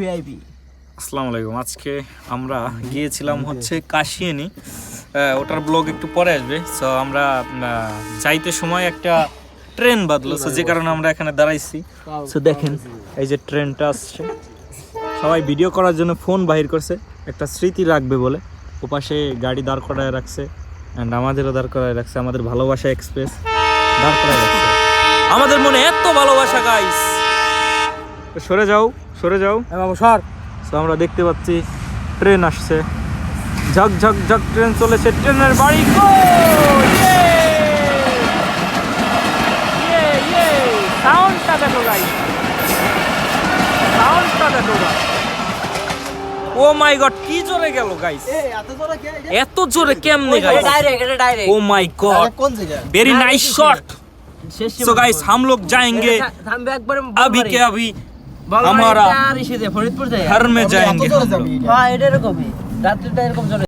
VIP আসসালামু আলাইকুম আজকে আমরা গিয়েছিলাম হচ্ছে কাশিয়ানি। ওটার ব্লগ একটু পরে আসবে। সো আমরা যাইতে সময় একটা ট্রেন বাদলো সো যে কারণে আমরা এখানে দাঁড়াইছি। সো দেখেন, এই যে ট্রেনটা আসছে। সবাই ভিডিও করার জন্য ফোন বাহির করছে। একটা স্মৃতি রাখবে বলে। ওপাশে গাড়ি দাঁড় করায় রাখছে অ্যান্ড আমাদেরও দাঁড় করায় রাখছে। আমাদের ভালোবাসা এক্সপ্রেস দাঁড় করায় রাখছে। আমাদের মনে এত ভালোবাসা গাইস সরে যাও সরে যাও বাবু সর তো আমরা দেখতে পাচ্ছি ট্রেন আসছে ঝক ঝক ঝক ট্রেন চলেছে ট্রেনের বাড়ি গো সাউন্ডটা দেখো গাই সাউন্ডটা দেখো ও মাই গড কি জোরে গেল গাইস এত জোরে কে এত জোরে কেমনে গাইস डायरेक्ट এটা डायरेक्ट ओ माय गॉड কোন জায়গা very nice shot so guys हम लोग जाएंगे থামবে একবারে अभी के अभी আমরা ফরিদপুর যাই ঘর মে যাই হ্যাঁ এটা এরকমই। রাত্রিটা এরকম চলে